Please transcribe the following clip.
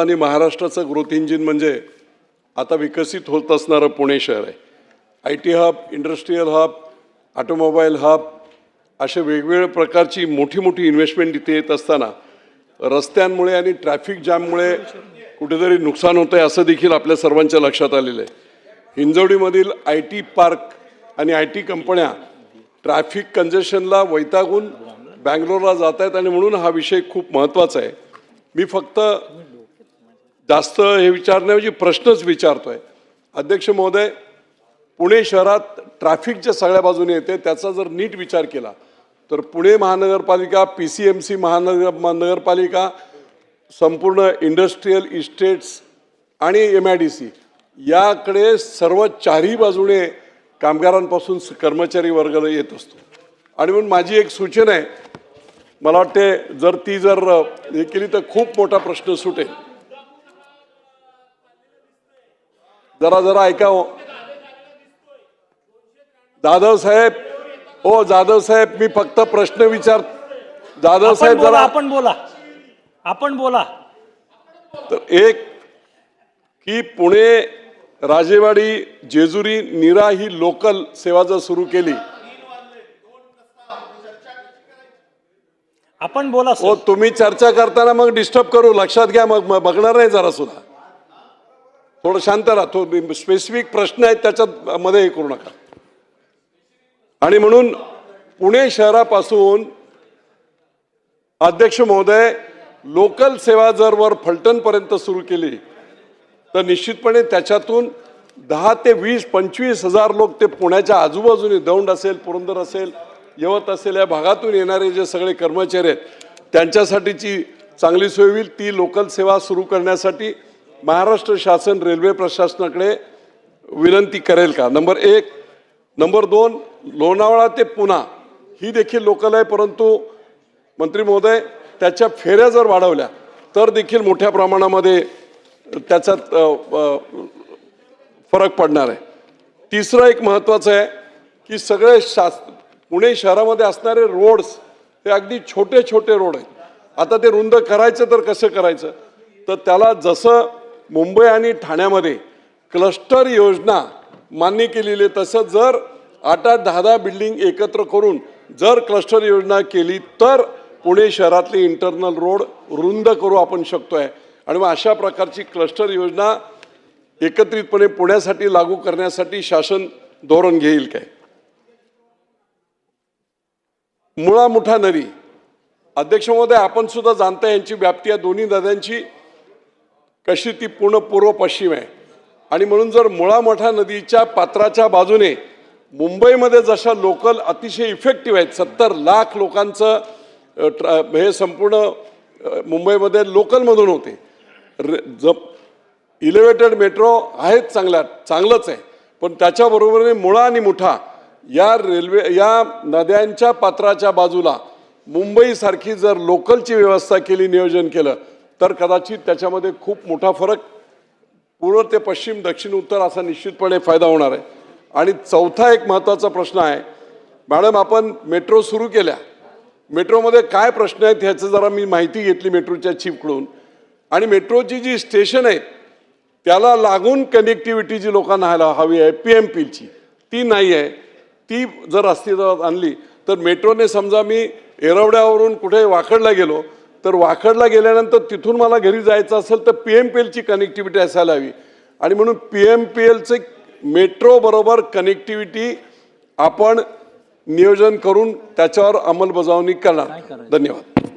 आणि महाराष्ट्राचं growth engine म्हणजे आता विकसित होत असणारं पुणे शहर आहे. I T hub industrial hub automobile hub अशा वेगवेगळ्या प्रकारची मोठी मोठी इन्व्हेस्टमेंट इथे येत असताना रस्त्यांमुळे आणि ट्रॅफिक जॅममुळे कुठेतरी नुकसान होतं आहे असं देखील आपल्या सर्वांच्या लक्षात आलेलं आहे. हिंजवडीमधील आय टी पार्क आणि आय टी कंपन्या ट्रॅफिक कंजेशनला वैतागून बँगलोरला जात आहेत आणि म्हणून हा विषय खूप महत्त्वाचा आहे. मी फक्त जास्त हे विचारण्याऐवजी प्रश्नच विचारतोय. अध्यक्ष महोदय पुणे शहरात ट्रॅफिकच्या सगळ्या बाजूने येते त्याचा जर नीट विचार केला तर पुणे महानगरपालिका पी सी एम सी महानगर महानगरपालिका संपूर्ण इंडस्ट्रीयल इस्टेट्स आणि एम आय डी सी याकडे सर्व चारही बाजूने कामगारांपासून स- कर्मचारी वर्ग येत असतो. आणि म्हणून माझी एक सूचना आहे मला वाटते जर ती जर हे केली तर खूप मोठा प्रश्न सुटेल. जरा जरा ऐका हो. जाधव साहेब हो जाधव साहेब मी फक्त प्रश्न विचार जाधव साहेब जरा आपण बोला. आपण बोला. तर एक की पुणे राजेवाडी जेजुरी नीरा ही लोकल सेवा जर सुरू केली आपण बोला हो तुम्ही चर्चा करताना मग डिस्टर्ब करू. लक्षात घ्या मग बघणार नाही जरा सुद्धा. थोडं शांत राहा. तो स्पेसिफिक प्रश्न आहेत त्याच्यात मध्ये हे करू नका. आणि म्हणून पुणे शहरापासून अध्यक्ष महोदय लोकल सेवा जर वर फलटणपर्यंत सुरू केली तर निश्चितपणे त्याच्यातून दहा ते वीस पंचवीस हजार लोक ते पुण्याच्या आजूबाजूने दौंड असेल पुरंदर असेल यवत असेल या भागातून येणारे जे सगळे कर्मचारी आहेत त्यांच्यासाठीची चांगली सोय होईल. ती लोकल सेवा सुरू करण्यासाठी महाराष्ट्र शासन रेल्वे प्रशासनाकडे विनंती करेल का? नंबर एक. नंबर दोन लोणावळा ते पुणा ही देखील लोकल आहे परंतु मंत्री महोदय त्याच्या फेऱ्या जर वाढवल्या तर देखील मोठ्या प्रमाणामध्ये त्याचा फरक पडणार आहे. तिसरं एक महत्त्वाचं आहे की सगळे शास पुणे शहरामध्ये असणारे रोड्स हे अगदी छोटे छोटे रोड आहेत. आता ते रुंद करायचं तर कसं करायचं? तर त्याला जसं मुंबई आणि ठाण्यामध्ये क्लस्टर योजना मान्य केलेली आहे. तसं जर आठ आठ दहा दहा बिल्डिंग एकत्र करून जर क्लस्टर योजना केली तर पुणे शहरातले इंटरनल रोड रुंद करू आपण शकतो आहे आणि मग अशा प्रकारची क्लस्टर योजना एकत्रितपणे पुण्यासाठी लागू करण्यासाठी शासन धोरण घेईल काय? मुळा मुठा नदी. अध्यक्ष महोदय आपण सुद्धा जाणता यांची व्याप्ती या दोन्ही नद्यांची कशी ती पूर्ण पूर्व पश्चिम आहे. आणि म्हणून जर मुळामोठा नदीच्या पात्राच्या बाजूने मुंबईमध्ये जशा लोकल अतिशय इफेक्टिव्ह आहेत सत्तर लाख लोकांचं हे संपूर्ण मुंबईमध्ये लोकलमधून होते. ज इलेव्हेटेड मेट्रो आहेत चांगल्या चांगलंच आहे. पण त्याच्याबरोबरीने मुळा आणि मुठा या रेल्वे या नद्यांच्या पात्राच्या बाजूला मुंबईसारखी जर लोकलची व्यवस्था केली नियोजन केलं तर कदाचित त्याच्यामध्ये खूप मोठा फरक पूर्व ते पश्चिम दक्षिण उत्तर असा निश्चितपणे फायदा होणार आहे. आणि चौथा एक महत्त्वाचा प्रश्न आहे मॅडम आपण मेट्रो सुरू केल्या. मेट्रोमध्ये काय प्रश्न आहेत ह्याचं जरा मी माहिती घेतली मेट्रोच्या चिपकडून. आणि मेट्रोची जी स्टेशन आहेत त्याला लागून कनेक्टिव्हिटी जी लोकांना हवी आहे पी एम पीची ती नाही आहे. ती जर अस्तित्वात आणली तर मेट्रोने समजा मी एरवड्यावरून कुठे वाकडला गेलो तर वाकडला गेल्यानंतर तिथून मला घरी जायचं असेल तर पी एम पी एलची कनेक्टिव्हिटी असायला हवी. आणि म्हणून पी एम पी एलचे मेट्रो बरोबर कनेक्टिव्हिटी आपण नियोजन करून त्याच्यावर अंमलबजावणी करणार. धन्यवाद.